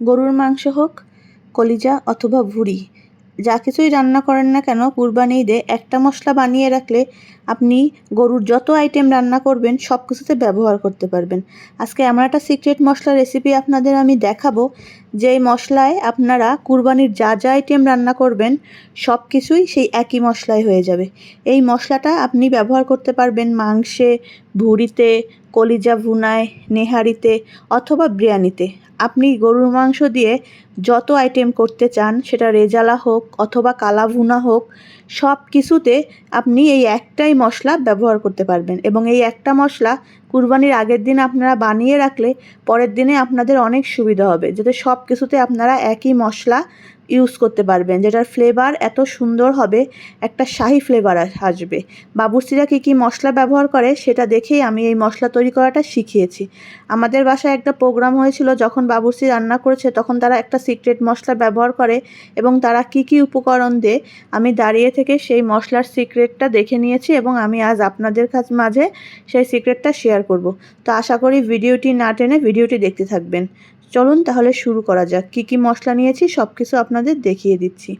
গরুর মাংস হোক, কলিজা অথবা ভুড়ি, যা কিছুই রান্না করেন না কেন কুরবানি ঈদে একটা মশলা বানিয়ে রাখলে আপনি গরুর যত আইটেম রান্না করবেন সব কিছুতে ব্যবহার করতে পারবেন। আজকে এমন একটা সিক্রেট মশলা রেসিপি আপনাদের আমি দেখাবো যেই মশলায় আপনারা কুরবানির যা যা আইটেম রান্না করবেন সব কিছুই সেই একই মশলায় হয়ে যাবে। এই মশলাটা আপনি ব্যবহার করতে পারবেন মাংসে, ভুঁড়িতে, কলিজা ভুনায়, নেহারিতে অথবা বিরিয়ানিতে। আপনি গরুর মাংস দিয়ে যত আইটেম করতে চান, সেটা রেজালা হোক অথবা কালা ভুনা হোক সব কিছুতে আপনি এই একটাই মশলা ব্যবহার করতে পারবেন। এবং এই একটা মশলা কুরবানির আগের দিন আপনারা বানিয়ে রাখলে পরের দিনে আপনাদের অনেক সুবিধা হবে। যাতে সব কিছুতে আপনারা একই মশলা ইউজ করতে পারবেন, যেটার ফ্লেভার এত সুন্দর হবে, একটা শাহি ফ্লেভার আসবে। বাবুর্চিরা কী কী মশলা ব্যবহার করে সেটা দেখেই আমি এই মশলা তৈরি করাটা শিখিয়েছি। আমাদের বাসায় একটা প্রোগ্রাম হয়েছিল যখন বাবুর্চি রান্না করেছে, তখন তারা একটা সিক্রেট মশলা ব্যবহার করে এবং তারা কি কি উপকরণ দেয়, আমি দাঁড়িয়ে থেকে সেই মশলার সিক্রেটটা দেখে নিয়েছি এবং আমি আজ আপনাদের কাছ মাঝে সেই সিক্রেটটা শেয়ার করব। তো আশা করি ভিডিওটি না টেনে ভিডিওটি দেখতে থাকবেন। চলুন তাহলে শুরু করা যাক। কী কী মশলা নিয়েছি সব কিছু আপনাদের দেখিয়ে দিচ্ছি।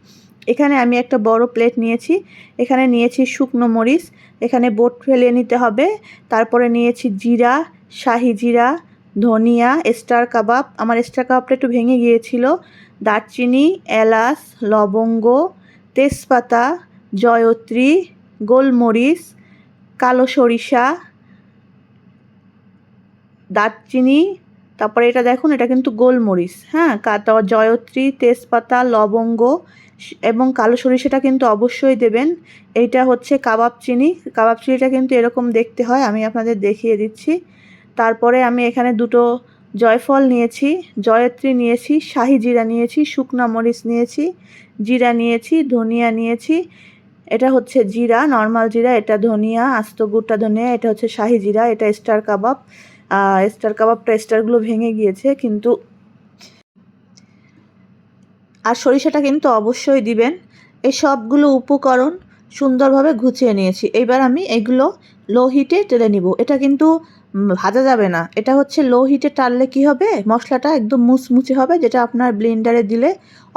এখানে আমি একটা বড় প্লেট নিয়েছি। এখানে নিয়েছি শুকনো মরিচ। এখানে বোট ফেলে নিতে হবে। তারপরে নিয়েছি জিরা, শাহি জিরা, ধনিয়া, স্টার কাবাব। আমার স্টার কাবাবটা একটু ভেঙে গিয়েছিল। দারচিনি, এলাচ, লবঙ্গ, তেজপাতা, জয়ত্রী, গোলমরিচ, কালো সরিষা, দারচিনি তারপরে এটা দেখুন, এটা কিন্তু গোলমরিচ হ্যাঁ? জয়ত্রী, তেজপাতা, লবঙ্গ এবং কালো সরিষাটা কিন্তু অবশ্যই দেবেন। এইটা হচ্ছে কাবাব চিনি। কাবাব চিনিটা কিন্তু এরকম দেখতে হয়, আমি আপনাদের দেখিয়ে দিচ্ছি। তারপরে আমি এখানে দুটো জয়ফল নিয়েছি, জয়ত্রী নিয়েছি, শাহি জিরা নিয়েছি, শুকনা মরিচ নিয়েছি, জিরা নিয়েছি, ধনিয়া নিয়েছি। এটা হচ্ছে জিরা, নর্মাল জিরা, এটা ধনিয়া, আস্ত গুড়টা ধনিয়া, এটা হচ্ছে শাহি জিরা, এটা স্টার কাবাব। স্টার কাবাবটা স্টারগুলো ভেঙে গিয়েছে, কিন্তু আর সরিষাটা কিন্তু অবশ্যই দিবেন। এই সবগুলো উপকরণ সুন্দরভাবে গুছিয়ে নিয়েছি। এবার আমি এগুলো লো হিটে টেলে নিব। এটা কিন্তু ভাজা যাবে না। এটা হচ্ছে লো হিটে টাললে কি হবে? মশলাটা একদম মুচমুচে হবে, যেটা আপনার ব্লেন্ডারে দিলে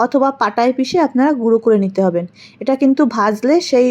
অথবা পাটায় পিষে আপনারা গুঁড়ো করে নিতে হবেন। এটা কিন্তু ভাজলে সেই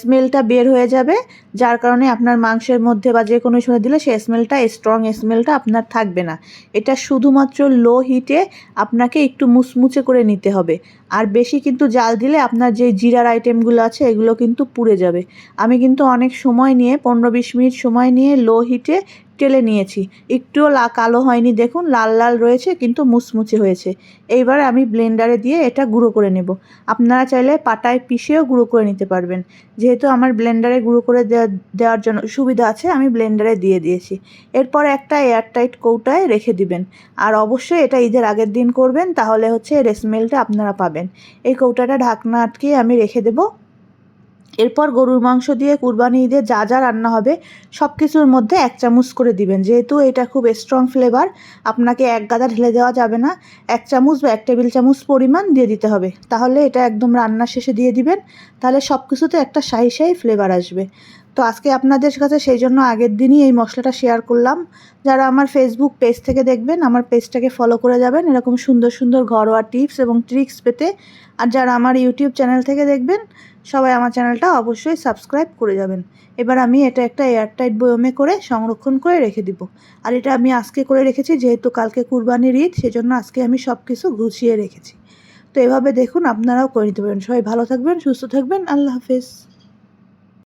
স্মেলটা বের হয়ে যাবে, যার কারণে আপনার মাংসের মধ্যে বা যে কোনো সময় দিলে সেই স্মেলটা স্ট্রং স্মেলটা আপনার থাকবে না। এটা শুধুমাত্র লো হিটে আপনাকে একটু মুচমুচে করে নিতে হবে। আর বেশি কিন্তু জাল দিলে আপনার যে জিরার আইটেমগুলো আছে, এগুলো কিন্তু পুড়ে যাবে। আমি কিন্তু অনেক সময় নিয়ে, পনেরো বিশ মিনিট সময় নিয়ে লো হিটে টেলে নিয়েছি। একটুও লা কালো হয়নি, দেখুন, লাল লাল রয়েছে, কিন্তু মুচমুচে হয়েছে। এইবার আমি ব্লেন্ডারে দিয়ে এটা গুঁড়ো করে নেব। আপনারা চাইলে পাটায় পিষেও গুঁড়ো করে নিতে পারবেন। যেহেতু আমার ব্লেন্ডারে গুঁড়ো করে দেওয়ার জন্য সুবিধা আছে, আমি ব্লেন্ডারে দিয়ে দিয়েছি। এরপর একটা এয়ারটাইট কৌটায় রেখে দিবেন। আর অবশ্যই এটা ঈদের আগের দিন করবেন, তাহলে হচ্ছে এর স্মেলটা আপনারা পাবেন। এই কৌটাটা ঢাকনা আটকে আমি রেখে দেবো। এরপর গরুর মাংস দিয়ে, কুরবানি ঈদে যা যা রান্না হবে সব কিছুর মধ্যে এক চামচ করে দিবেন। যেহেতু এটা খুব স্ট্রং ফ্লেভার আপনাকে এক গাদা ঢেলে দেওয়া যাবে না। এক চামচ বা এক টেবিল চামচ পরিমাণ দিয়ে দিতে হবে। তাহলে এটা একদম রান্না শেষে দিয়ে দিবেন। তাহলে সব কিছুতে একটা শাহি শাহি ফ্লেভার আসবে। তো আজকে আপনাদের কাছে সেই জন্য আগের দিনই এই মশলাটা শেয়ার করলাম। যারা আমার ফেসবুক পেজ থেকে দেখবেন, আমার পেজটাকে ফলো করে যাবেন। এরকম সুন্দর সুন্দর ঘরোয়া টিপস এবং ট্রিক্স পেতে। আর যারা আমার ইউটিউব চ্যানেল থেকে দেখবেন, সবাই আমার চ্যানেলটা অবশ্যই সাবস্ক্রাইব করে যাবেন। এবার আমি এটা একটা এয়ারটাইট বয়মে করে সংরক্ষণ করে রেখে দিব। আর এটা আমি আজকে করে রেখেছি, যেহেতু কালকে কুরবানির ঈদ, সেজন্য আজকে আমি সব কিছু গুছিয়ে রেখেছি। তো এভাবে দেখুন, আপনারাও করে নিতে পারেন সবাই ভালো থাকবেন, সুস্থ থাকবেন। আল্লাহ হাফেজ।